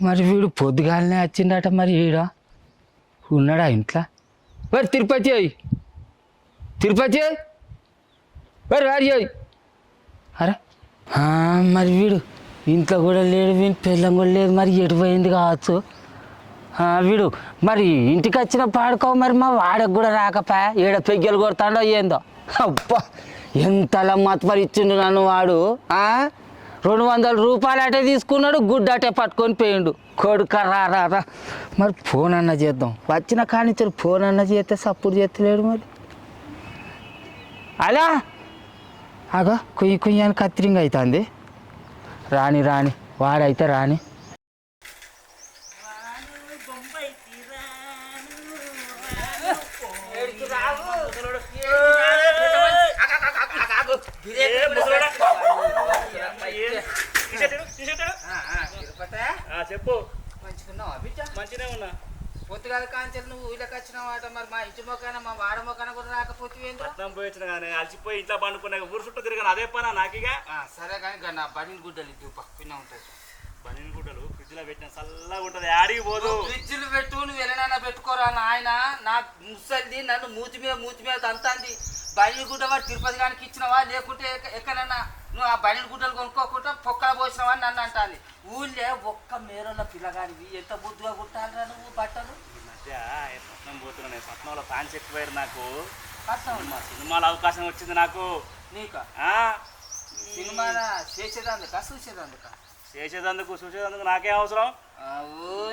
మరి వీడు పొద్దుగాలనే వచ్చిండట మరి ఈడ. ఉన్నాడా ఇంట్లో? మరి తిరుపతి అయ్యి. తిరుపతి మరి వారి అయ్యి. అరే మరి వీడు ఇంట్లో కూడా లేడు వీని పిల్లం కూడా లేదు మరి ఎటుపోయింది కావచ్చు? వీడు మరి ఇంటికి వచ్చిన పాడుకో మరి మా వాడకు కూడా రాకపా ఏడ పెగ్గలు కొడతాడో ఏందో? అబ్బా ఎంతలా మతపరిచ్చిండు నన్ను వాడు ఆ? రెండు వందల రూపాయలు అటే తీసుకున్నాడు గుడ్డ అటే పట్టుకొని పోయిండు. కొడుక రా రా రా. మరి ఫోన్ అన్న చేద్దాం. వచ్చిన కానిచ్చారు ఫోన్ అన్న చేస్తే సప్పుడు చేస్తలేడు మరి. అలా? అగా కుయ్యి కుయ్యి అని కత్తిరింగ్ అవుతుంది. రాని రాని వాడైతే రాని. చెప్పు. మంచిగున్నావా బిడ్డ? మంచిగా ఉన్నా. పొద్దుగాల కాంచెలు నువ్వు ఊళ్ళకి వచ్చినావాట మరి? మా ఇంటి మొక్కన మా వాడ మొక్కన కూడా రాకపోతే పట్నం పోయి వచ్చిన కానీ అలసిపోయి ఇంట్లో పండుకున్నా ఊరు చుట్టూ తిరిగాను అదే పనా నాకిగా సరే కానీ నా బడిని గుడ్డలు ఇద్దు పక్కన ఉంటుంది. బనీన్ గుడ్డలు ఫ్రిడ్జ్లో పెట్టిన చల్లగా ఉంటది ఆడికి పోదు. ఫ్రిడ్జ్లు పెట్టు నువ్వు వెళ్ళనన్నా పెట్టుకోరా నాయన. నా ముసలిది నన్ను మూతి మీద మూతి మీద తంతాంది. బయలు గుడ్డ వాడు తిరుపతి గానికి ఇచ్చినవా? లేకుంటే ఎక్క- ఎక్కడన్నా నువ్వు ఆ బయలు గుడ్డలు కొనుక్కోకుండా పొక్కల పోసినవా అని నన్ను అంటాంది. ఊళ్ళే ఒక్క మేరల పిల్లగానివి ఎంత బుద్ధిగా కుట్టాలిరా నువ్వు బట్టలు? ఈ మధ్య పట్నం నేను పట్నంలో ఫ్యాన్స్ ఎక్కువయ్యారు నాకు. మా సినిమాలో అవకాశం వచ్చింది నాకు. నీకా? సినిమా చేసేదందుక? చూసేదందుక? చేసేదందుకు చూసేదందుకు నాకేం అవసరం?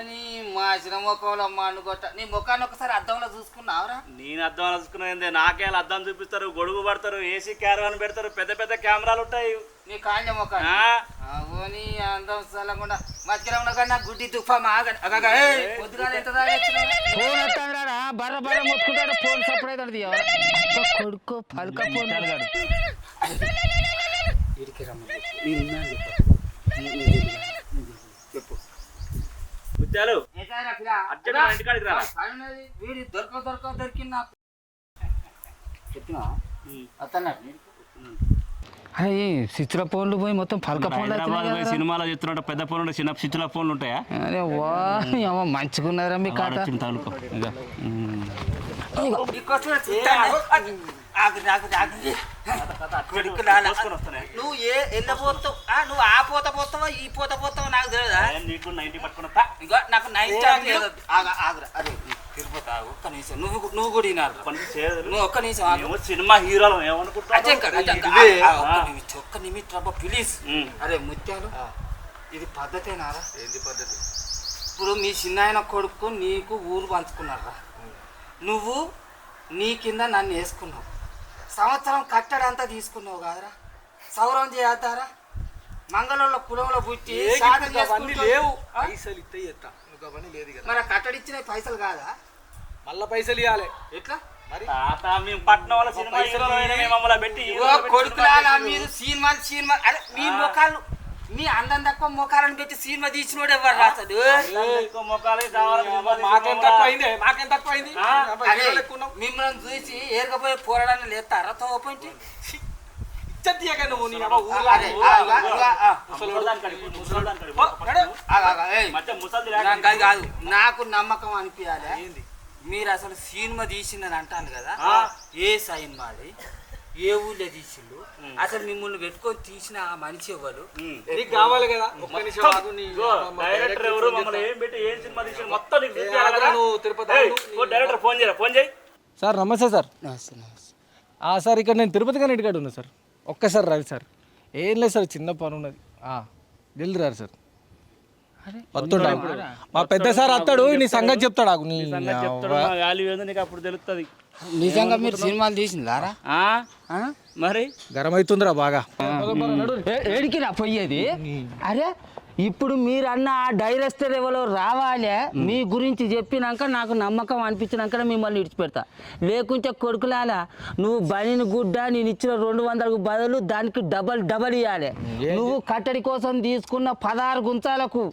నీ మాసిన ముఖంలో మన్ను కొట్ట నీ ముఖాన్ని ఒకసారి అద్దంలో చూసుకున్నావురా? నేను అద్దం చూసుకునేది నాకే వాళ్ళు అద్దం చూపిస్తారు గొడుగు పడతారు ఏసీ క్యారవాన్ పెడతారు పెద్ద పెద్ద కెమెరాలు ఉంటాయి. నీ ముఖాన్ని. ఆ? అవని అందం సలకుండా మధ్యలో ఉన్న కన్నా గుడ్డి తుఫా ఎంత ఫోన్ వస్తాడా బర్ర బర్ర మొత్తుకుంటాడు ఫోన్ సపరేట్ అది కొడుకో పలక ఫోన్ ముత్యాలు అర్జెంట్ ఇంటికాడికి రా వీడి దొరక దొరక దొరికింది? చెప్పినా ఫోన్లు పోయి మొత్తం పలక ఫోన్లు సినిమాలో చెప్తున్నట్టు పెద్ద ఫోన్లు ఉంటాయి చిన్న చిచ్చుల ఫోన్లు ఉంటాయా? అరే వా ఏమో మంచిగున్నారా మీ కాట వచ్చింది నువ్వు ఏ ఎల్ల పోతావు? ఆ, నువ్వు ఆ పోత పోతావా ఈ పోత పోతావా నాకు తెలియదా నీకు నైన్టీ పట్టుకున్న నాకు నైన్ స్టార్ లేదు. ఆగ ఆగరా అరే తిరుపతి ఆగు ఒక్క నిమిషం. నువ్వు నువ్వు కూడా వినాలి. నువ్వు ఒక్క నిమిషం సినిమా హీరోలు ఏమనుకుంటున్నావు. ఒక్క నిమిషం రబ్బా ప్లీజ్. అరే ముత్యాలు ఇది పద్ధతేనారా ఏంది పద్ధతి? ఇప్పుడు మీ చిన్నాయన కొడుకు నీకు ఊరు పంచుకున్నారా నువ్వు నీ కింద నన్ను వేసుకున్నావు. సంవత్సరం కట్టడంతా తీసుకున్నావు కాదరా. సౌరం చేద్దారా మంగళంలో కులంలో పుట్టి లేవు? పైసలు ఇస్తే ఎత్తా నువ్వు అవన్నీ లేదు కదా. మరి కట్టడిచ్చిన పైసలు కాదా? మళ్ళా పైసలు ఇవ్వాలి ఎట్లా? కొడుకులారా మీరు? సినిమా సినిమా అరే మీ ముఖాలు మీ అందం తక్కువ ముఖాలను పెట్టి సినిమా తీసినోడు ఎవరు రాసాడు మాకేం మాకేం. మిమ్మల్ని చూసి ఏరకపోయి పోరాడాన్ని లేస్తారా తోపంటి కాదు. నాకు నమ్మకం అనిపించాలి ఏంది? మీరు అసలు సినిమా తీసిందని అంటాను కదా. ఏ ఏ సినిమాది ఏ ఊళ్ళో తీసిండు? అసలు మిమ్మల్ని పెట్టుకొని తీసిన ఆ మనిషి ఎవరు. నీకు కావాలి కదా? ఒక్క నిమిషం ఆగు, నీ ఇదిగో, అమ్మ డైరెక్టర్ ఎవరు మమ్మల్ని ఏం పెట్టి ఏం సినిమా తీసి మొత్తం నీకు ఏ, చూపించాలి ఆగరా కదా? నువ్వు తిరుపతి ఏయ్, ఆగు. ఓ డైరెక్టర్ ఫోన్ చేయరా? ఫోన్ చేయి. సార్ నమస్తే సార్. ఆ, సార్ ఇక్కడ నేను తిరుపతి కానీ ఇంటికాడ ఉన్నా సార్. ఒక్కసారి రాదు సార్. ఏం లేదు సార్ చిన్న పని ఉన్నది. ఆ, జల్ది రారు సార్. వస్తుంటా మా పెద్ద సార్ వస్తాడు నీ సంగతి చెప్తాడు ఆగు. నీ సంగతి చెప్తాడు. మా వాల్యూ ఏందో నీకు అప్పుడు తెలుస్తుంది నిజంగా మీరు సినిమాలు తీసిందారా ఆ? మరి? గరం అవుతుందిరా బాగా. ఏడికి రా పోయేది అరే ఇప్పుడు మీరు అన్న ఆ డైరెక్టర్ ఎవరో రావాలి మీ గురించి చెప్పినాక నాకు నమ్మకం అనిపించినాక మిమ్మల్ని విడిచిపెడతా. లేకుంటే కొడుకులాల నువ్వు బనిని గుడ్డ నేను ఇచ్చిన రెండు వందలకు బదులు దానికి డబల్ డబల్ ఇవ్వాలి నువ్వు కట్టడి కోసం తీసుకున్న పదహారు గుంతాలకు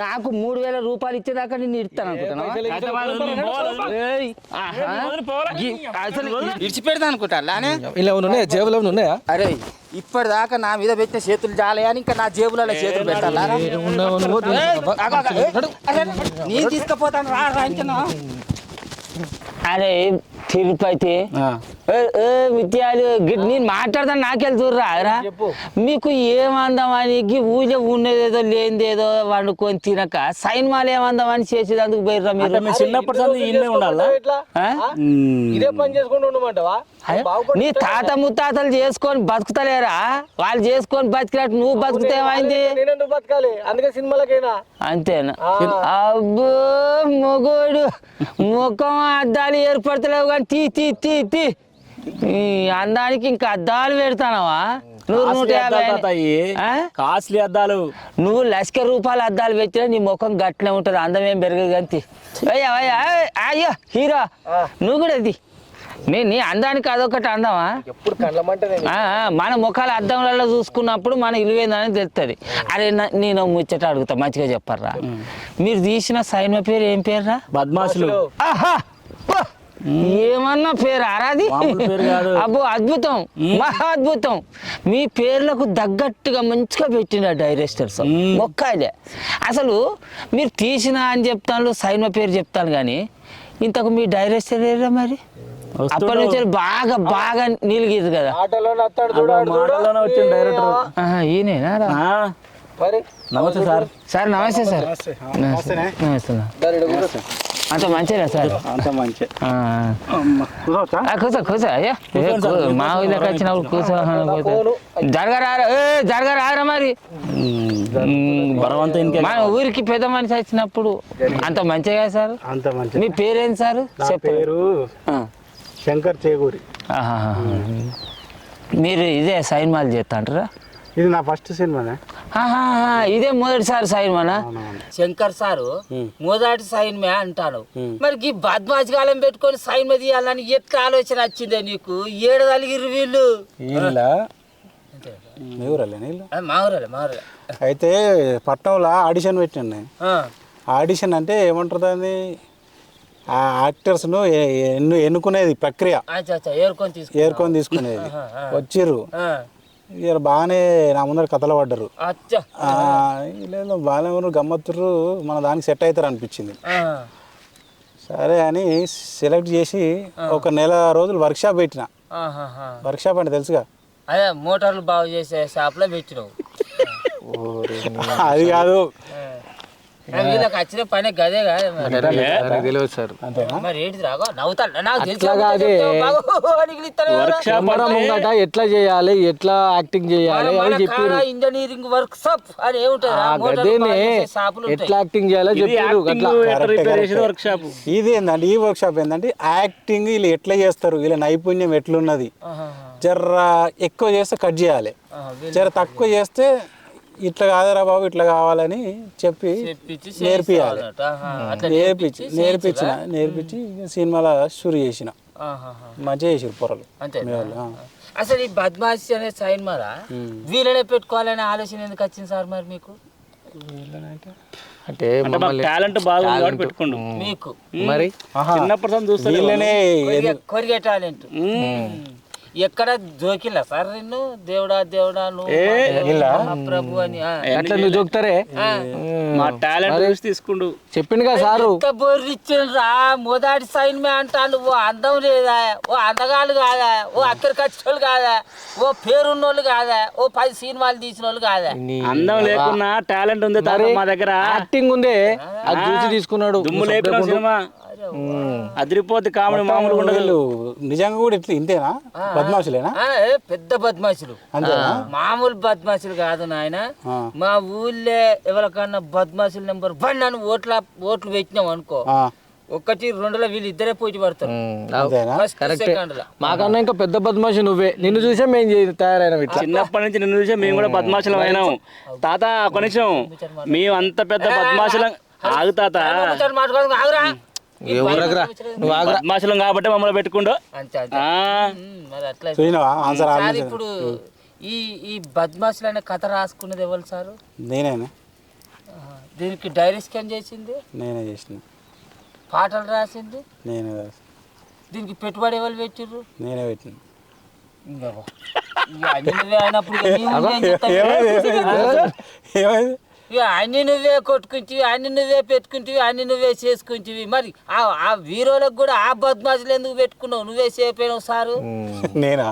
నాకు మూడు వేల రూపాయలు ఇచ్చేదాకా నేను ఇస్తాను అనుకుంటున్నావా? విడిచిపెడతా అనుకుంటా ఇలా ఉన్నాయా? జేబులో ఉన్నాయా? అరే ఇప్పటిదాకా నా మీద పెట్టిన చేతులు జాలే అని ఇంకా నా జేబులలో చేతులు పెట్టాలా? నేను తీసుకుపోతాను రా రా ఇంకా నా. అరే తిరుపతి. విద్యాలు నేను మాట్లాడతాను నాకెళ్ళి చూడరా మీకు ఏమందామని ఊళ్ళో ఉన్నదేదో లేనిదేదో వండుకొని తినక సైన్ మాల్ ఏమందామని చేసేదందుకు పోయిర్రా మీరు? చిన్నప్పటి ఇల్లే ఉండాలా? ఇదే పని చేసుకుంటూ ఉండమంటావా? నీ తాత ముత్తాతలు చేసుకొని బతుకుతలేరా? వాళ్ళు చేసుకొని బతికినట్టు నువ్వు బతుకుతామైంది? బతకాలి? అందుకే సినిమాలకైనా. అంతేనా? అబ్బో మొగోడు. ముఖం అద్దాలు ఏర్పడతలేవు కానీ తీ తీ తీ తీ. అందానికి ఇంకా అద్దాలు పెడతానవా? నూరు నూట యాభై? కాస్ట్లీ అద్దాలు. నువ్వు లక్ష రూపాయల అద్దాలు పెట్టినా నీ ముఖం గట్లే ఉంటుంది అందం ఏం పెరగదు గంతి అయ్యా అయ్యా అయ్యో హీరో. నువ్వు కూడా అది నీ నీ అందానికి అదొకటి అందమా? ఎప్పుడు నేను మన ముఖాలు అద్దంలలో చూసుకున్నప్పుడు మన ఇలువేందని తెలుస్తుంది అరే నా- నేను ముచ్చట అడుగుతా మంచిగా చెప్పర్రా. మీరు తీసిన సైన్మ పేరు ఏం పేరురా? బద్మాసులు! ఏమన్నా పేరు? కాదు. అబ్బో అద్భుతం. మహా అద్భుతం. మీ పేర్లకు తగ్గట్టుగా మంచిగా పెట్టిన డైరెక్టర్స్. మొక్కాలే అసలు మీరు తీసిన అని చెప్తాను సైన్మ పేరు చెప్తాను కానీ ఇంతకు మీ డైరెక్టర్ ఏరా మరి? అప్పటి నుంచి బాగా బాగా కదా. వచ్చింది డైరెక్టర్. ఆహా, ఈయనేనా నమస్తే సార్. సార్ నమస్తే సార్. నమస్తే. అంత మంచిగా సార్. అంత మంచి అయ్యా. మా ఊళ్ళోకి వచ్చినప్పుడు ఏ జరగరారా మరి? మన ఊరికి పెద్ద మనిషి వచ్చినప్పుడు అంత మంచిగా సార్? అంత మంచి మీ పేరేంటి సార్? నా చెప్పండి. పేరు ఆ. శంకర్ చేగూరి. మీరు ఇదే సైన్ మాల్ చేస్తాంటారా ఇది నా ఫస్ట్ సినిమానే. ఇదే మొదటిసారి సైన్ మానా అవునవును. శంకర్ సారు మొదటి సైన్ మే అంటాను మరి ఈ బద్మాజ్ కాలం పెట్టుకొని సైన్ మీద తీయాలని ఎట్లా ఆలోచన వచ్చిందే నీకు? ఏడు తలిగిరు వీళ్ళు? అయితే పట్నంలో ఆడిషన్ పెట్టాను ఆ, ఆడిషన్ అంటే ఏమంటారు దాన్ని? ఆ యాక్టర్స్ను ఎన్ను ఎన్నుకునేది ప్రక్రియ. ఏరుకొని తీసుకు ఏరుకొని తీసుకునేది. వచ్చిర్రు. ఆ, ఇక బాగానే నా ముందర కథలు పడ్డరు. లేదు బాగానే ఉన్నారు గమ్మత్తుర్రు మన దానికి సెట్ అవుతారు అనిపించింది సరే అని సెలెక్ట్ చేసి ఒక నెల రోజులు వర్క్షాప్ పెట్టిన. ఆహాహా. వర్క్షాప్ అంటే తెలుసుగా? అదే మోటార్లు బాగు చేసే షాప్లో పెట్టినావు. అది కాదు. వీళ్ళకి వచ్చిన పని గదే కాదు మరి. నాకు తెలియదు సార్. మరి ఏంటిది రాగో నవ్వుతాను నాకు తెలిసి అట్లా కాదే. కెమెరా ముంగట ఎట్లా చేయాలి ఎట్లా యాక్టింగ్ చేయాలి అని చెప్పారు ఇంజనీరింగ్ వర్క్ షాప్ అని ఏముంటుంది ఎట్లా యాక్టింగ్ చేయాలో చెప్పారు వర్క్ షాప్ ఇది ఏంటంటే ఈ వర్క్షాప్ ఏంటంటే యాక్టింగ్ వీళ్ళు ఎట్లా చేస్తారు? వీళ్ళ నైపుణ్యం ఎట్లున్నది? జర ఎక్కువ చేస్తే కట్ చేయాలి. జర తక్కువ చేస్తే ఇట్లా కాదరా బాబు ఇట్లా కావాలని చెప్పి నేర్పియాలి. నేర్పించి నేర్పించిన నేర్పించి సినిమాలో షూర్ చేసిన. మంచిగా చేసారు పొరలు. అసలు ఈ బద్మాషి అనే సైన్ మరా? వీళ్ళనే పెట్టుకోవాలనే ఆలోచన ఎందుకు వచ్చింది సార్ మరి మీకు? అంటే టాలెంట్ బాగుంది కాబట్టి పెట్టుకుండు. మీకు? మరి? చిన్నప్పటి సంది చూస్తే కొరిగే టాలెంట్. ఎక్కడ జోకిలా సార్ నిన్ను? దేవుడా దేవుడా నువ్వు ప్రభు అని ఆ. అట్లా నువ్వు చూపుతారే మా టాలెంట్ చూసి తీసుకుండు. చెప్పిండు కదా సారు. బొర్రిచ్చిండ్రా? మొదటి సైన్ మే అంటాను ఓ అందం లేదా? ఓ అందగాళ్ళు కాదా? ఓ అక్కడికి వచ్చిన కాదా? ఓ పేరున్నోళ్ళు కాదా? ఓ పది సినిమాలు తీసిన వాళ్ళు కాదా అందం లేకున్నా టాలెంట్ ఉంది మా దగ్గర. యాక్టింగ్ ఉందే అది చూసి తీసుకున్నాడు. దుమ్ము లేపిన సినిమా. అదిరిపోద్ది కామెడీ మామూలు ఉండదు నిజంగా కూడా ఇట్లా ఇంతేనా ఏ పెద్ద బద్మాషులు అంతేనా మామూలు బద్మాషులు కాదు నాయన. మా ఊళ్ళో ఎవరికన్నా బద్మాషులు నెంబర్ వన్ అని ఓట్ల ఓట్లు పెట్టినాం అనుకో ఆ, ఒకటి రెండులో వీళ్ళు ఇద్దరే పోటీ పడతారు మాకన్నా ఇంకా పెద్ద బద్మాషి నువ్వే నిన్ను చూసే మేము తయారైన చిన్నప్పటి నుంచి నిన్ను చూసే మేము కూడా పద్మాశలం అయినాం తాత ఒక నిమిషం మేము అంత పెద్ద పద్మాశలం ఆగు తాత ఎవరగ్రా నువ్వు ఆగ్రా. పద్మాశలం కాబట్టి మమ్మల్ని పెట్టుకుండు. ఇప్పుడు ఈ ఈ బద్మాషులు అనే కథ రాసుకున్నది ఎవరు సారు? నేనేనా? ఆహా. దీనికి డైరీ స్కాన్ చేసింది? నేనే చేసిన. పాటలు రాసింది? నేనే రాసి- దీనికి పెట్టుబడి ఎవరు పెట్టిర్రు? నేనే పెట్టిన. అయినప్పుడు ఏమైంది? ఇక అన్ని నువ్వే కొట్టుకుంటివి అన్ని నువ్వే పెట్టుకుంటివి అన్ని నువ్వే చేసుకుంటివి. మరి ఆ వీరోలకు కూడా ఆ బద్మాసులు ఎందుకు పెట్టుకున్నావు? నువ్వే చేపోయినావు సారు. నేనా?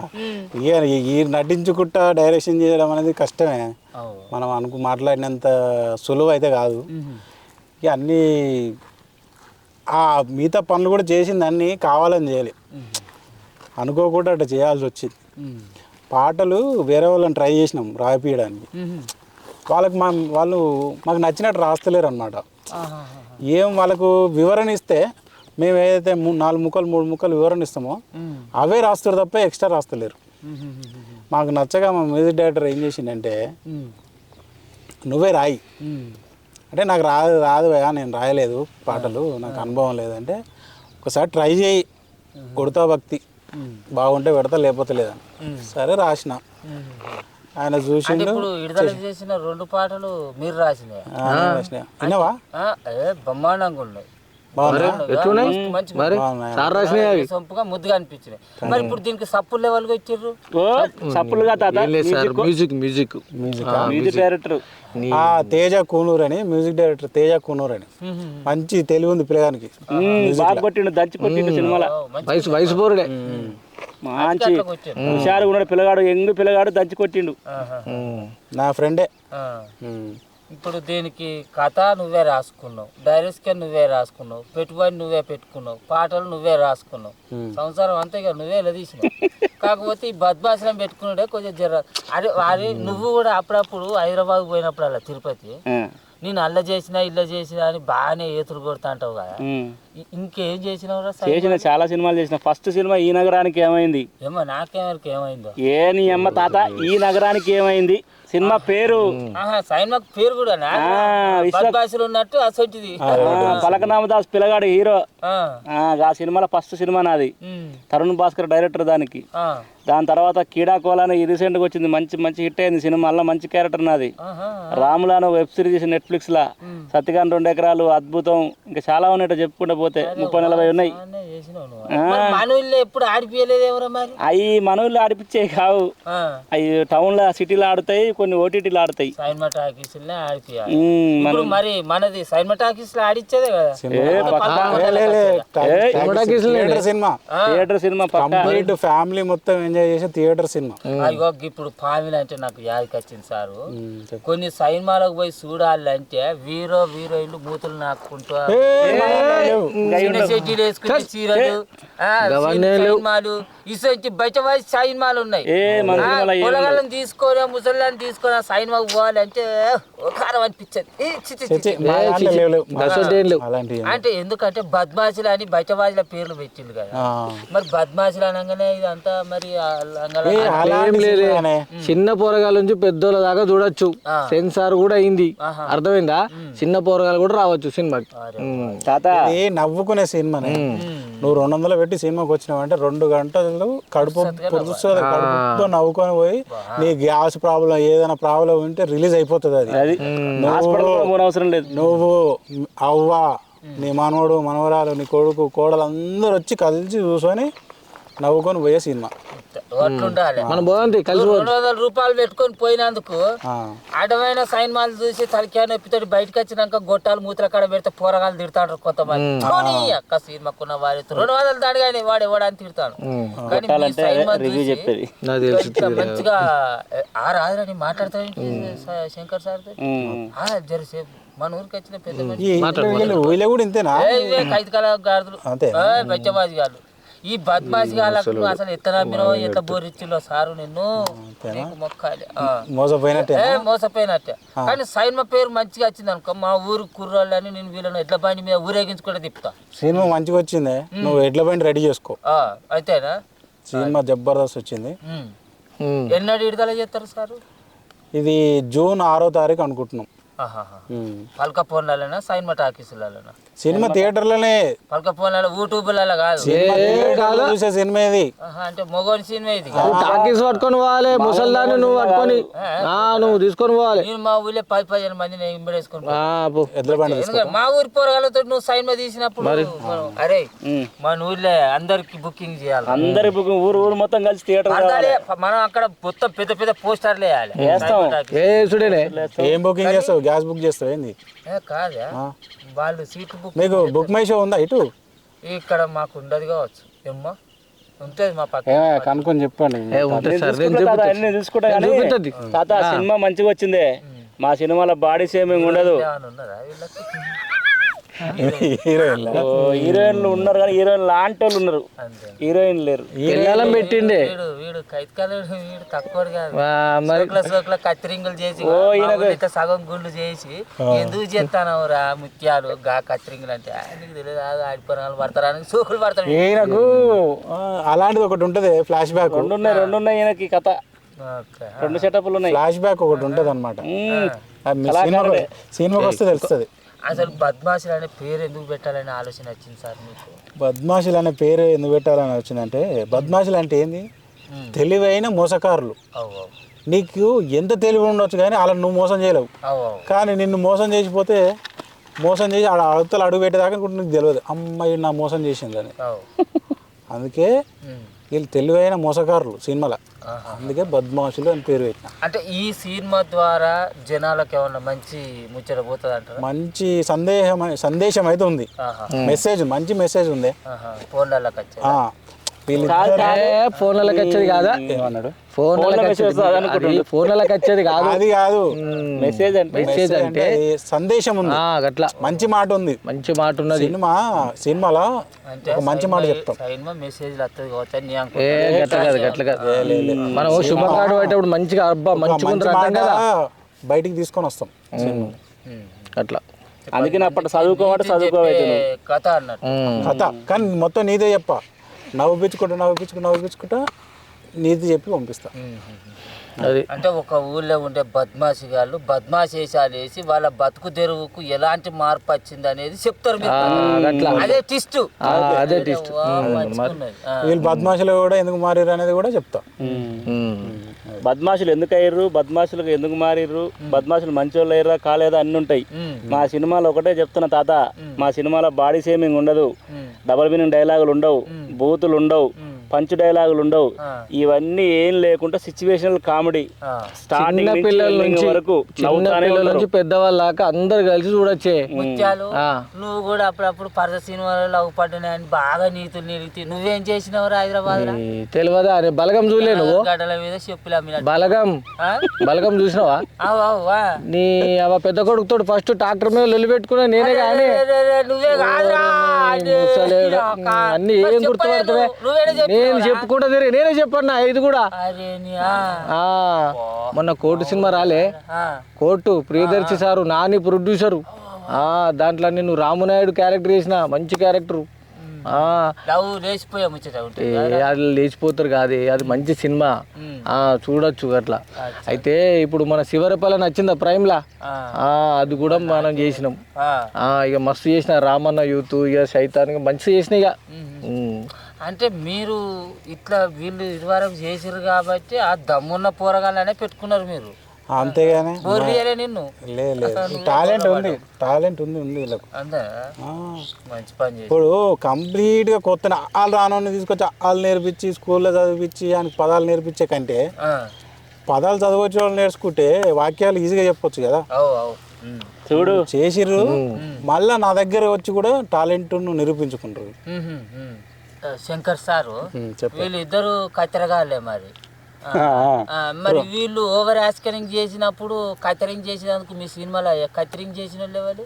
ఇక ఈ నటించుకుంటా డైరెక్షన్ చేయడం అనేది కష్టమే. మనం అనుకు మాట్లాడినంత సులువు అయితే కాదు. ఇక అన్నీ ఆ మిగతా పనులు కూడా చేసింది అన్నీ కావాలని చేయాలి. అనుకోకుండా అట్లా చేయాల్సి వచ్చింది. పాటలు వేరే వాళ్ళని ట్రై చేసినాం రాయిపీయడానికి. వాళ్ళకి మా వాళ్ళు మాకు నచ్చినట్టు రాస్తలేరు అనమాట ఏం వాళ్ళకు వివరణ ఇస్తే మేము ఏదైతే నాలుగు ముక్కలు మూడు ముక్కలు వివరణ ఇస్తామో అవే రాస్తారు తప్ప ఎక్స్ట్రా రాస్తలేరు. మాకు నచ్చగా మా మ్యూజిక్ డైరెక్టర్ ఏం చేసిండంటే నువ్వే రాయి. అంటే నాకు రాదు రాదు భయ్యా నేను రాయలేదు పాటలు నాకు అనుభవం లేదంటే ఒకసారి ట్రై చేయి. కొడతా భక్తి. బాగుంటే పెడతా లేకపోతే లేదని. సరే రాసిన. ఆయన చూసిండు. ఇప్పుడు విడుదల చేసిన రెండు పాటలు మీరు రాసినాయి? విన్నావా? ఏ బ్రహ్మాండంగా ఉన్నాయి. మరి సార్ రాసినాయి అవి? సొంపుగా ముద్దుగా అనిపించినాయి. మరి ఇప్పుడు దీనికి సప్పులు లెవెల్గా ఇచ్చిర్రు? ఓ సప్పులుగా sir music music music director ఆ తేజ కూనూరు అని మ్యూజిక్ డైరెక్టర్ తేజ కూనూరు అని మంచి తెలివి ఉంది పిల్లగానికి. దంచి కొట్టిండు సినిమాలో. వయసు వయసు పోరుడే మంచి హుషారుగా ఉన్నాడు పిల్లగాడు ఎంగు పిల్లగాడు దంచి కొట్టిండు. నా ఫ్రెండే. ఆ. ఇప్పుడు దీనికి కథ నువ్వే రాసుకున్నావు డైరెక్ట్గా నువ్వే రాసుకున్నావు పెట్టుబడి నువ్వే పెట్టుకున్నావు పాటలు నువ్వే రాసుకున్నావు. సంసారం అంతే కదా నువ్వే ఇలా తీసినావు. కాకపోతే ఈ బద్మాసనం పెట్టుకున్నాడే కొంచెం జర అరే అరే నువ్వు కూడా అప్పుడప్పుడు హైదరాబాద్ పోయినప్పుడు అలా తిరుపతి నేను అల్ల చేసినా ఇల్ల చేసినా అని బాగానే ఏతులు కొడతా అంటావు కదా ఇంకేం చేసినావురా చేసిన చాలా సినిమాలు చేసిన. ఫస్ట్ సినిమా ఈ నగరానికి ఏమైంది? ఏమో నాకేమరికి ఏమైందో ఏ నీ అమ్మ తాత ఈ నగరానికి ఏమైంది? సినిమా పేరు. ఆహా సైన్మాకు పేరు కూడా ఉన్నట్టు అసొంటిది. పలకనామదాస్ పిల్లగాడు హీరో. ఆ, ఆ, ఆ సినిమాలో ఫస్ట్ సినిమా నాది. తరుణ్ భాస్కర్ డైరెక్టర్ దానికి. ఆ, దాని తర్వాత కీడాకోల అని రీసెంట్గా వచ్చింది మంచి మంచి హిట్ అయింది సినిమా అలా మంచి క్యారెక్టర్ నాది. ఆహా. రాములాను వెబ్ సిరీస్ నెట్ఫ్లిక్స్ లా. సత్యగాన్ రెండు ఎకరాలు అద్భుతం ఇంకా చాలా ఉన్నాయి చెప్పుకుంటూ పోతే ముప్పై నలభై ఉన్నాయి. అవి మనవులు ఆడిపించే కావు. ఆ, అవి టౌన్లో సిటీలో ఆడతాయి కొన్ని ఓటీటీలో ఆడతాయి. సైన్మా మరి మనది లో లే, లే, థియేటర్ సినిమా. థియేటర్ సినిమా పక్కా. కంప్లీట్ ఫ్యామిలీ మొత్తం ఎంజాయ్ చేసే థియేటర్ సినిమా. అయ్యో ఇప్పుడు పామిల్ అంటే నాకు యాదికి వచ్చింది సారు. కొన్ని సైన్మాలకు పోయి చూడాలంటే వీరో హీరోయిన్లు మూతులు నాకుంటూ వేసుకునే చీరలు ఆ, సైన్మాలు ఇసొంటి బయట వయసు సైన్మాలు ఉన్నాయి. పొలగాళ్ళని తీసుకొని ముసళ్ళని తీసుకొని ఆ సైన్మాకు పోవాలంటే కారం అనిపించదు. అంటే ఎందుకంటే బద్మాషులు అని బయట పేర్లు పెట్టిండు కదా. మరి బద్మాషులు అనగానే ఇదంతా మరి చిన్న పోరగాల నుంచి పెద్దోళ్ళ దాకా చూడొచ్చు. సెన్సార్ కూడా అయింది. అర్థమైందా? చిన్న పోరగాలు కూడా రావచ్చు సినిమాకి. తాత. ఇది నవ్వుకునే సినిమానే నువ్వు రెండు వందలు పెట్టి సినిమాకి వచ్చినావు అంటే రెండు గంటలు కడుపు పురుస్తుంది కడుపుతో నవ్వుకొని పోయి నీ గ్యాస్ ప్రాబ్లం ఏదైనా ప్రాబ్లం ఉంటే రిలీజ్ అయిపోతుంది అది. అవసరం లేదు. నువ్వు అవ్వ నీ మనవడు మనవరాలు నీ కొడుకు కోడలు అందరూ వచ్చి కలిసి చూసుకొని నవ్వుకొని పోయే సినిమా. మనం పోదండి కలిసి రెండు వందల రూపాయలు పెట్టుకొని పోయినందుకు ఆ. అడమైన సైన్మాలు చూసి తలకాయ నొప్పితోటి బయటకు వచ్చినాక గొట్టాలు మూతల కాడ పెడితే పోరగాలు తిడతాడు కొంతమంది. అక్క సినిమాకున్న వారి రెండు వందలు దాడి కానీ వాడు ఎవడని తిడతాడు. కానీ మంచిగా ఆ రాదురని మాట్లాడతాడు శంకర్ సార్. జరసేపు మన ఊరికి వచ్చిన పెద్ద మనిషి. కూడా ఇంతేనా? ఇవే కైతకాల గాడులు అంతే బెచ్చబాజి గారు ఈ బద్మాషి గాళ్ళకు అసలు ఎట్లా నమ్మినో ఎట్లా బోరిచ్చిలో సారు నిన్ను? నీకు మొక్కాలి. మోసపోయినట్టే ఏ మోసపోయినట్టే. కానీ సైన్మ పేరు మంచిగా వచ్చింది అనుకో మా ఊరు కుర్రోళ్ళని నేను వీళ్ళని ఎట్ల బండి మీద ఊరేగించుకుంటే తిప్పుతా. సినిమా మంచిగా వచ్చింది. నువ్వు ఎడ్ల బండి రెడీ చేసుకో. ఆ, అయితేనా? సినిమా జబర్దస్త్ వచ్చింది. ఎన్నడు విడుదల చేస్తారు సారు? ఇది జూన్ ఆరో తారీఖు అనుకుంటున్నాం. పలక ఫోన్లలోనా సైన్మా టాకీసులలోనా సినిమా థియేటర్లోనే. పలక ఫోన్లలో యూట్యూబ్లలో కాదు. చూసే సినిమా ఇది. అంటే మొగోని సినిమా ఇది. నువ్వు టాకీస్ పట్టుకొని పోవాలి ముసల్దాన్ని నువ్వు పట్టుకొని. ఆ, నువ్వు తీసుకొని పోవాలి. నేను మా ఊళ్ళో పది పదిహేను మంది నేను మా ఊరి పోరగాళ్ళతో నువ్వు సైన్మా తీసినప్పుడు మనం, అరే మన ఊర్లో అందరికి బుకింగ్ చేయాలి. అందరి బుక్ ఊరు ఊరు మొత్తం కలిసి థియేటర్ మనం అక్కడ మొత్తం పెద్ద పెద్ద పోస్టర్లు వేయాలి. ఏం బుకింగ్ చేస్తావు? గ్యాస్ బుక్ చేస్తావు ఏంది? ఏ, కాదా. వాళ్ళు సీట్లు బుక్ మీకు బుక్ మై షో ఉందా ఇటు? ఇక్కడ మాకు ఉండదు కావచ్చు. ఏమ్మా? ఉంటుంది మా పక్క. ఏ, కనుక్కొని చెప్పండి. ఏ, ఉంటుంది సార్ నేను తాత. అన్ని సినిమా మంచిగా వచ్చిందే. మా సినిమాలో బాడీ సేమింగ్ ఉండదు. హీరోయిన్ ఓ, హీరోయిన్లు ఉన్నారు కానీ హీరోయిన్ లాంటి వాళ్ళు ఉన్నారు. హీరోయిన్ లేరు. పిల్లలం పెట్టిండే. వీడు వీడు తక్కువ కాదు. ఆ, మరి సోకుల సోకుల కత్తిరింగులు చేసి సగం గుండు చేసి ఎందుకు చేస్తాను రా ముత్యాలు? గా కత్తిరింగులు అంటే "ఆ, నీకు తెలియదు ఆడిపోయిన పడతారా? అని సోకులు పడతాడు. ఈయనకు అలాంటిది ఒకటి ఉంటుంది ఫ్లాష్ బ్యాక్. రెండు ఉన్నాయి రెండు ఉన్నాయి ఈయనకి కథ. ఓకే. రెండు సెటప్లు ఉన్నాయి. ఫ్లాష్ బ్యాక్ ఒకటి ఉంటుంది అనమాట సినిమాకి వస్తే తెలుస్తుంది. అసలు బద్మాషులు అనే పేరు ఎందుకు పెట్టాలనే ఆలోచన వచ్చింది సార్ మీకు? బద్మాషులు అనే పేరు ఎందుకు పెట్టాలని వచ్చిందంటే బద్మాషులు అంటే ఏంది? తెలివైన మోసకారులు. నీకు ఎంత తెలివి ఉండొచ్చు కానీ అలా నువ్వు మోసం చేయలేవు. కానీ నిన్ను మోసం చేసిపోతే మోసం చేసి ఆడ అవతల అడుగు పెట్టేదాకా నీకు తెలియదు. అమ్మాయి నా మోసం చేసిందని. అవు. అందుకే. వీళ్ళు తెలివైన మోసకారులు సినిమాలో. అందుకే బద్మాషులు అని పేరు పెట్టిన. అంటే ఈ సినిమా ద్వారా జనాలకు ఏమన్నా మంచి ముచ్చట పోతుంది అంటారా మంచి సందేహం సందేశం అయితే ఉంది మెసేజ్ మంచి మెసేజ్ ఉంది. ఫోన్లకి వచ్చేది కాదా? ఏమన్నాడు? ఫోన్లకి వచ్చేది ఫోన్లకి వచ్చేది కాదు. అది కాదు. మెసేజ్ అంటే మెసేజ్ అంటే సందేశం ఉంది. ఆ, గట్లా. మంచి మాట ఉంది. మంచి మాట ఉన్నది. సినిమా సినిమాలో మంచి మాట చెప్తాం. సైన్మా వస్తుంది నేను ఏ. గట్ల కాదు గట్ల కాదు. మనం శుభకార్డు పెట్టేప్పుడు మంచిగా అబ్బా మంచిగా మంచి కదా? బయటికి తీసుకొని వస్తాం. అట్లా అందుకే నా అప్పటి చదువుకోమంటే చదువుకోవచ్చు కథ అన్నట్టు. కథ. కానీ మొత్తం నీదే చెప్ప. నవ్వుపించుకుంటా నవ్వుపించుకుంటా నవ్వుపించుకుంటా నీది చెప్పి పంపిస్తా. అది. అంటే ఒక ఊళ్ళో ఉండే బద్మాషి గాళ్ళు బద్మాషి వేషాలు వేసి వాళ్ళ బతుకు తెరువుకు ఎలాంటి మార్పు వచ్చింది అనేది చెప్తారు. అదే టిస్ట్ అదే టేస్ట్ వీళ్ళు బద్మాషులు కూడా ఎందుకు మారారు అనేది కూడా చెప్తా. బద్మాషులు ఎందుకు అయ్యారు బద్మాషులకు ఎందుకు మారిర్రు? బద్మాషులు మంచోళ్ళు అయ్యారా కాలేదా అన్ని ఉంటాయి మా సినిమాలో ఒకటే చెప్తున్నా తాత. మా సినిమాలో బాడీ సేమింగ్ ఉండదు. డబల్ మీనింగ్ డైలాగులు ఉండవు. బూతులు ఉండవు. పంచ్ డైలాగులు ఉండవు. ఇవన్నీ ఏం లేకుండా సిచ్యువేషనల్ కామెడీ. స్టార్టింగ్ పిల్లల నుంచి వరకు పిల్లల నుంచి పెద్దవాళ్ళ దాకా అందరు కలిసి చూడొచ్చే. ముత్యాలు. నువ్వు కూడా అప్పుడప్పుడు పరద సినిమాలో లవ్ పడ్డాయని బాగా నీతులు నిలిగి నువ్వేం చేసినావు హైదరాబాద్ తెలియదా? అరే బలగం చూడలే నువ్వు? గడ్డల మీద చెప్పులు బలగం? బలగం చూసినావా. నీ అవ పెద్ద కొడుకుతో ఫస్ట్ ట్రాక్టర్ మీద లొల్లి పెట్టుకున్నా నేనే కానీ. అన్ని ఏం గుర్తుపడతావే నేను? చెప్పుకుంటా తిరిగి. నేనే చెప్పన్నా ఇది కూడా. మొన్న కోర్టు సినిమా రాలే. Court Priyadarshi sir Nani producer. ఆ దాంట్లో నేను రామునాయుడు క్యారెక్టర్ చేసిన మంచి క్యారెక్టర్ అది లేచిపోతారు కాదే అది మంచి సినిమా. ఆ చూడొచ్చు అట్లా. అయితే ఇప్పుడు మన శివరపల్లి నచ్చిందా ప్రైమ్లా? అది కూడా మనం చేసినాం. ఇక మస్తు చేసిన రామన్న యూత్ ఇక సైతాన్ మంచిగా చేసిన ఇక. అంటే మీరు ఇట్లా వీళ్ళు ఇదివరకు చేసిర్రు కాబట్టి ఆ దమ్మున్న పోరగాళ్ళనే పెట్టుకున్నారు మీరు. అంతేగాని నిన్ను. టాలెంట్ ఉంది టాలెంట్ ఉంది ఉంది వీళ్ళకు. అంతే ఆ. మంచి పని ఇప్పుడు కంప్లీట్గా కొత్త వాళ్ళు రానోని తీసుకొచ్చి వాళ్ళు నేర్పించి స్కూల్లో చదివించి ఆయనకి పదాలు నేర్పించే కంటే ఆ. పదాలు చదవచ్చు వాళ్ళు నేర్చుకుంటే వాక్యాలు ఈజీగా చెప్పొచ్చు కదా. చూడు. చేసిర్రు. మళ్ళా నా దగ్గర వచ్చి కూడా టాలెంట్ నిరూపించుకుంటారు. శంకర్ సారు. ఉమ్, చెప్పు వీళ్ళు ఇద్దరు కత్తెరగాళ్ళే మరి. మరి వీళ్ళు ఓవర్ యాస్కరింగ్ చేసినప్పుడు కత్తరింగ్ చేసినందుకు మీ సినిమాలో కత్తరింగ్ చేసిన వాళ్ళు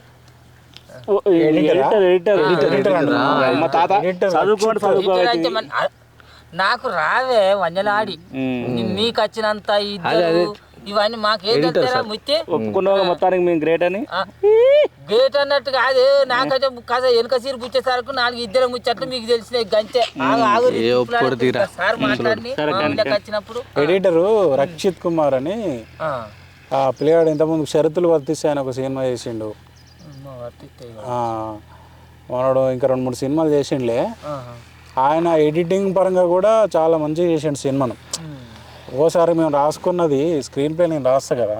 నాకు రావే వంజలాడి. నీకు వచ్చినంత ఇవన్నీ మాకేం ముత్తే? ఒప్పుకున్నావు మొత్తానికి మేము గ్రేట్ అని? గేట్ అన్నట్టు కాదు. నాకైతే కాస వెనక సీరు పుచ్చేసరికి నాలుగు ఇద్దరు ముచ్చట్లు మీకు. సార్ మాట్లాడి ఊళ్ళోకి వచ్చినప్పుడు. ఎడిటరు రక్షిత్ కుమార్ అని ఆ, ఆ పిల్లగాడు ఇంతకుముందు షరతులు వర్తిస్తే ఆయన ఒక సినిమా చేసిండు. మనోడు ఇంకా రెండు మూడు సినిమాలు చేసిండులే. ఆయన ఎడిటింగ్ పరంగా కూడా చాలా మంచిగా చేసిండు సినిమాను. ఓసారి మేము రాసుకున్నది స్క్రీన్ ప్లే నేను రాస్తా కదా.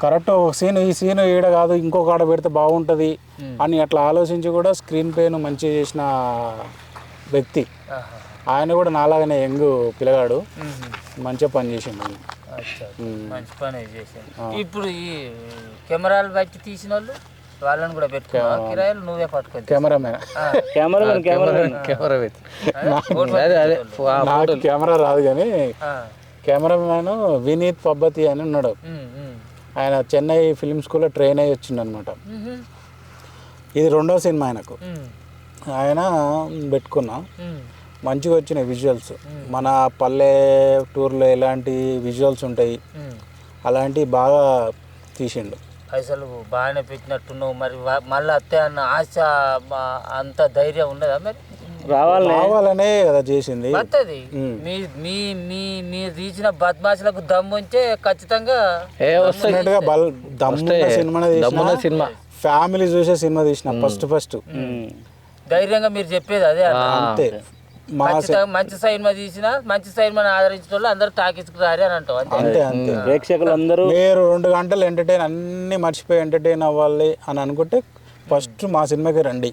కరెక్ట్ ఒక సీన్ ఈ సీన్ ఈడ కాదు ఇంకొక ఆడ పెడితే బాగుంటుంది అని అట్లా ఆలోచించి కూడా స్క్రీన్ ప్లేను మంచిగా చేసిన వ్యక్తి. ఆయన కూడా నాలాగానే యంగ్ పిల్లగాడు. మంచిగా పని చేసిండు. మంచి పని చేశాను ఇప్పుడు ఈ కెమెరాలు బట్టి తీసిన వాళ్ళు వాళ్ళని కూడా పెట్టుకున్నావా? కిరాయిలు నువ్వే పట్టుకొని కెమెరామెన్. Cameraman cameraman. కెమెరా నాకు కెమెరా రాదు కానీ ఆ. కెమెరామ్యాన్ వినీత్ పబ్బతి అని ఉన్నాడు. ఆయన చెన్నై ఫిల్మ్ స్కూల్లో ట్రైన్ అయ్యి ఉహు. ఇది రెండో సినిమా ఆయనకు. ఆయన పెట్టుకున్నా. మంచిగా వచ్చినాయి విజువల్స్ మన పల్లె టూర్లో ఎలాంటి విజువల్స్ ఉంటాయి. అలాంటివి బాగా తీసిండు. పైసలు బాగానే పెట్టినట్టున్నావు మరి మళ్ళీ అత్తే అన్న ఆశ అంత ధైర్యం ఉండదా మరి? రావాలి కావాలనే కదా చేసింది. వస్తుంది. మీ మీ మీ మీరు తీసిన బద్మాషులకు దమ్ము ఉంటే ఖచ్చితంగా ఏ వస్తాయి. డెఫినెట్గా బల్ దమ్మున్న సినిమా దమ్మున్న సినిమా. ఫ్యామిలీ చూసే సినిమా తీసిన ఫస్ట్ ఫస్ట్. ధైర్యంగా మీరు చెప్పేది అదే అన్న. అంతే. మా ఖచ్చితంగా మంచి సినిమా తీసిన మంచి సినిమాని ఆదరించిన వాళ్ళు అందరూ టాకీస్కి రారి అని అంటావు అంతే? అంతే అంతే. ప్రేక్షకులు అందరూ మీరు రెండు గంటలు ఎంటర్టైన్ అన్ని మర్చిపోయి ఎంటర్టైన్ అవ్వాలి అని అనుకుంటే ఫస్ట్ మా సినిమాకి రండి.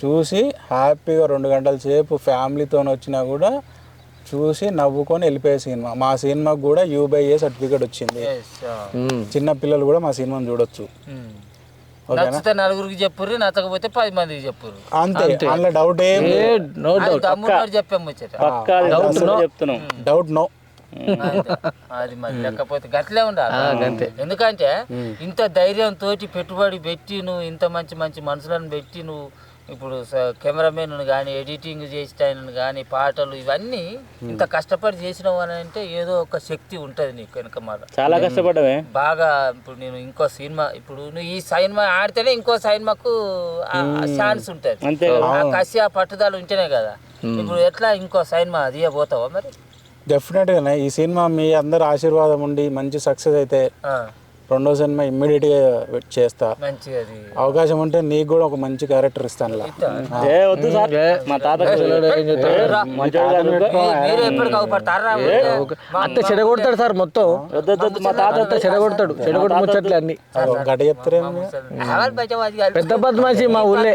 చూసి హ్యాపీగా రెండు గంటల సేపు ఫ్యామిలీతో వచ్చినా కూడా చూసి నవ్వుకొని వెళ్ళిపోయే సినిమా. మా సినిమాకి కూడా యూబైఏ సర్టిఫికేట్ వచ్చింది. చిన్న పిల్లలు కూడా మా సినిమాని చూడొచ్చు. నచ్చితే నలుగురికి చెప్పుర్రి నచ్చకపోతే పది మందికి చెప్పుర్రి. అంతే అందులో డౌట్ ఏం ఏ నో అది దమ్మున్నోడు చెప్పాం ముచ్చట. పక్కా అసలు చెప్తున్నాం. Doubt no. అది మరి లేకపోతే గట్లే ఉండాలి. అంతే. ఎందుకంటే ఇంత ధైర్యం తోటి పెట్టుబడి పెట్టి నువ్వు ఇంత మంచి మంచి మనుషులను పెట్టి నువ్వు ఇప్పుడు కెమెరామెన్ కానీ ఎడిటింగ్ చేసేటాయన కానీ పాటలు ఇవన్నీ ఇంత కష్టపడి చేసినావు అని అంటే ఏదో ఒక శక్తి ఉంటుంది నీకు వెనక మాట చాలా కష్టపడ్డమే బాగా ఇప్పుడు నేను ఇంకో సినిమా ఇప్పుడు నువ్వు ఈ సినిమా ఆడితేనే ఇంకో సినిమాకు ఛాన్స్ ఉంటుంది. అంతే ఆ కసి ఆ పట్టుదల ఉంటేనే కదా. ఇప్పుడు ఎట్లా ఇంకో సినిమా తీయబోతావా మరి? డెఫినెట్గానే ఈ సినిమా మీ అందరి ఆశీర్వాదం ఉండి మంచి సక్సెస్ అయితే ఆ, రెండో సినిమా ఇమ్మీడియట్గా చేస్తా. అవకాశం ఉంటే నీకు కూడా ఒక మంచి క్యారెక్టర్ ఇస్తాను ఇలా. ఏ వద్దు సార్. మా తాత మంచోడు కాదు ఊరుకో. మీరు ఎప్పటికి అవుపడతారా అంత చెడగొడతాడు సార్ మొత్తం. మా తాత అంత చెడగొడతాడు చెడగొట్టు ముచ్చట్లే అన్ని. గట్ట చెప్తారేమో? పెద్ద బద్మాషి మా ఊళ్ళే.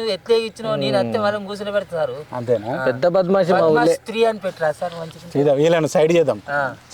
నువ్వు ఎట్లే ఇచ్చినావు? నేను అంతే మనం కూర్చొని పెడతారు. అంతేనా? పెద్ద బద్మాషి మా ఊళ్ళే. స్త్రీ అని పెట్టరా సార్? మంచిగా ఇదా వీళ్ళని సైడ్ చేద్దాం.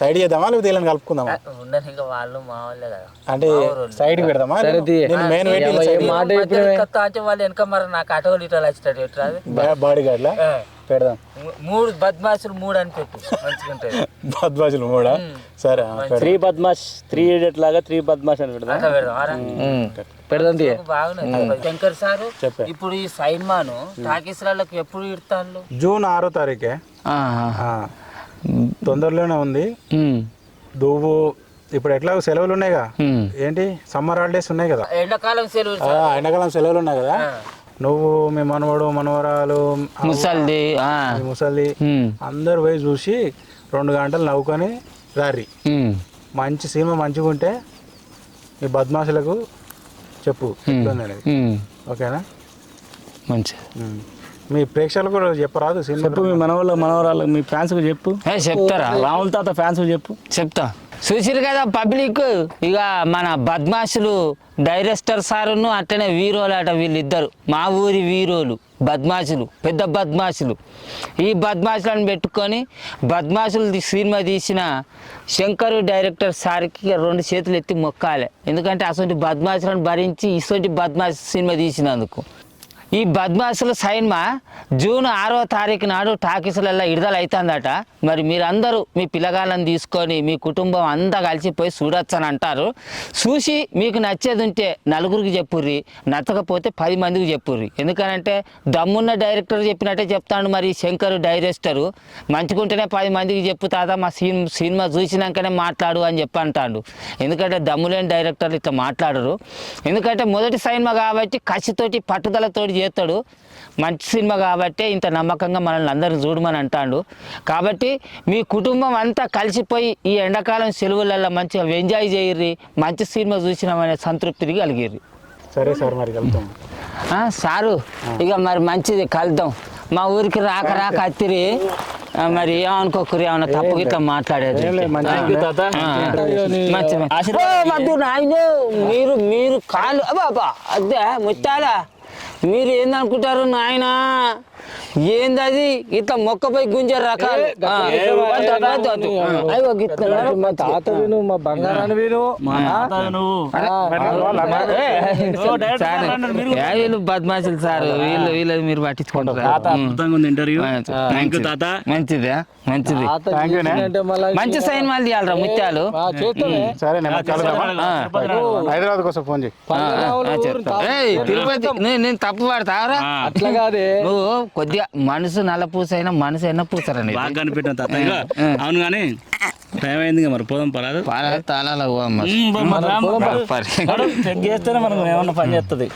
సైడ్ చేద్దామా? లేకపోతే వీళ్ళని కలుపుకుందామా? ఉండని వాళ్ళు మా వాళ్ళే కదా అంటే సైడ్ పెడదామా సరే తీ. నేను మెయిన్ వెయిట్ మాట చెప్పినవే కొత్త అంటే వాళ్ళు వెనక మరి నాకు అటోలు ఇటోలు వచ్చేటట్టు ఎట్లా అది? బాడీ గార్డ్లా ఆ. పెడదాం మూ- మూడు బద్మాసులు మూడు అని పెట్టు మంచిగా ఉంటుంది బద్బాజులు కూడా సరే ఆ, పెడదాం. త్రీ బద్మాష్ త్రీ ఇడియట్ లాగా త్రీ బద్మాష్ అని పెడదాం అట్లా పెడదాం ఆరా? ఉమ్. పెడదాం తీ బాగున్నది శంకర్ సారు చెప్పే. ఇప్పుడు ఈ సైన్మాను టాకీస్లకు ఎప్పుడు ఇడతాను జూన్ ఆరో తారీఖే ఆహా. ఆ. తొందరలోనే ఉంది ఉమ్. ఇప్పుడు ఎట్లా సెలవులు ఉన్నాయిగా. ఏంటి? సమ్మర్ హాలిడేస్ ఉన్నాయి కదా. ఎండాకాలం సెలవు ఆ, ఎండాకాలం సెలవులు ఉన్నాయి కదా? నువ్వు మీ మనవడు మనవరాలు ముసల్ది ఆ. మీ ముసలి ఉమ్. అందరు పోయి చూసి రెండు గంటలు నవ్వుకొని రారి. మంచి సినిమా మంచిగా ఉంటే మీ బద్మాషులకు చెప్పు అనేది. ఓకేనా? ఉమ్. మీ ప్రేక్షకులు కూడా చెప్పరాదు సినిమా చెప్పు మీ మనవాళ్ళ మనవరాలు మీ ఫ్యాన్స్కి చెప్పు. ఏ చెప్తారా? రాముల తాత ఫ్యాన్స్ చెప్పు. చెప్తా. చూసిరు కదా పబ్లిక్. ఇక మన బద్మాషులు డైరెక్టర్ సారును అట్టనే వీరోలు అట వీళ్ళిద్దరు. మా ఊరి వీరోలు బద్మాషులు పెద్ద బద్మాషులు ఈ బద్మాషులను పెట్టుకొని బద్మాషులు సినిమా తీసిన శంకరు డైరెక్టర్ సార్కి రెండు చేతులు ఎత్తి మొక్కాలి. ఎందుకంటే అసలు బద్మాషులను భరించి ఇటువంటి బద్మాష్ సినిమా తీసినందుకు. ఈ బద్మాసుల సైన్మా జూన్ ఆరో తారీఖు నాడు టాకీసులలో విడుదల అవుతుందట మరి మీరందరూ మీ పిల్లగాళ్ళని తీసుకొని మీ కుటుంబం అంతా కలిసిపోయి చూడొచ్చని అంటారు. చూసి మీకు నచ్చేది ఉంటే నలుగురికి చెప్పుర్రి నచ్చకపోతే పది మందికి చెప్పుర్రి. ఎందుకనంటే దమ్మున్న డైరెక్టర్ చెప్పినట్టే చెప్తాడు మరి శంకర్ డైరెక్టరు. మంచిగుంటేనే పది మందికి చెప్పు తాత మా సీన్ సినిమా చూసినాకనే మాట్లాడు అని చెప్పి అంటాడు ఎందుకంటే దమ్ములేని డైరెక్టర్లు ఇట్లా మాట్లాడరు. ఎందుకంటే మొదటి సినిమా కాబట్టి కసితోటి పట్టుదలతోటి చేస్తాడు. మంచి సినిమా కాబట్టే ఇంత నమ్మకంగా మనల్ని అందరిని చూడమని అంటాడు. కాబట్టి మీ కుటుంబం అంతా కలిసిపోయి ఈ ఎండాకాలం సెలవులలో మంచిగా ఎంజాయ్ చేయర్రి మంచి సినిమా చూసినామనే సంతృప్తిని కలిగిర్రి. సరే సార్ మరి ఆ, సారు ఇక మరి మంచిది కలుద్దాం. మా ఊరికి రాక రాక అత్తిరి. మరి ఏమనుకోకరు ఏమన్నా తప్పు గిట్ట మాట్లాడేది. మీరు మీరు కాలు బాబా అదే ముత్తాలా? మీరు ఏందనుకుంటారు నాయనా? ఏందది? ఇట్లా మొక్కపై గుంజే రకాలు. మా తాత విను మా బంగారాన్ని విను. వీళ్ళు బద్మాషులు సార్ వీళ్ళు వీళ్ళు మీరు పట్టించుకుంటారు అద్భుతంగా ఉంది ఇంటర్వ్యూ. ఆ, థ్యాంక్ యూ తాత. మంచిదే మంచిది. మళ్ళా మంచి సైన్ వాళ్ళు తీయాలరా ముత్యాలు. హైదరాబాద్ కోసం ఫోన్ చేయి. తిరుపతి నేను నేను తప్పు పడతావరా అట్లా కాదే. నువ్వు కొద్దిగా మనసు నల్ల పూస అయినా మనసు ఎన్న పూసరని బాగా కనిపెట్టిన తాత. అవును కానీ టైం అయింది ఇక మరి పోదాం పరాదు. పాల తాళాల చెక్ చేస్తేనే మనకు ఏమన్నా పని చేస్తుంది